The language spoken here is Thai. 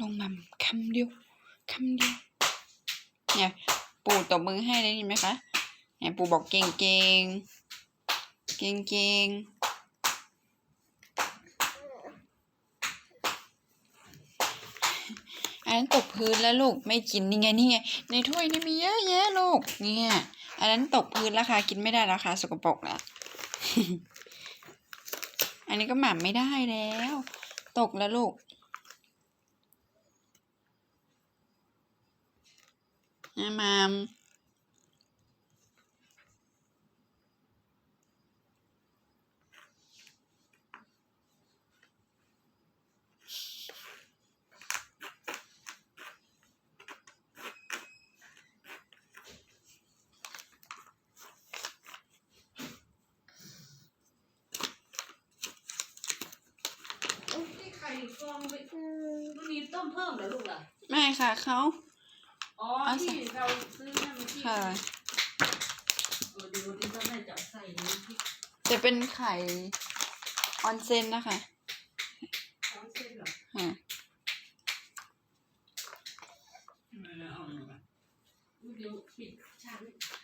ลงมาคำเดียวคำเดียวเนี่ยปู่ตบมือให้ได้ยินไหมคะเนี่ยปู่บอกเก่งเก่งเก่งเก่งอันนั้นตกพื้นแล้วลูกไม่กินนี่ไงนี่ไงในถ้วยนี่มีเยอะแยะลูกเนี่ยอันนั้นตกพื้นแล้วค่ะกินไม่ได้แล้วค่ะสกปรกแล้วอันนี้ก็หม่ำไม่ได้แล้ว ตกแล้วลูก นะหมัมที่ไข่ฟองไปมันมีต้มเพิ่มเหรอลูกล่ะไม่ค่ะเขา อ๋อที่เราซื้อนั่นเมื่อกี้ค่ะเดี๋ยวที่เจ้ม่จะใส่นี้ที่จะเป็นไข่ออนเซนนะคะท้องเส้นเหรอค่ะเนดี๋ยวปิดฉากไ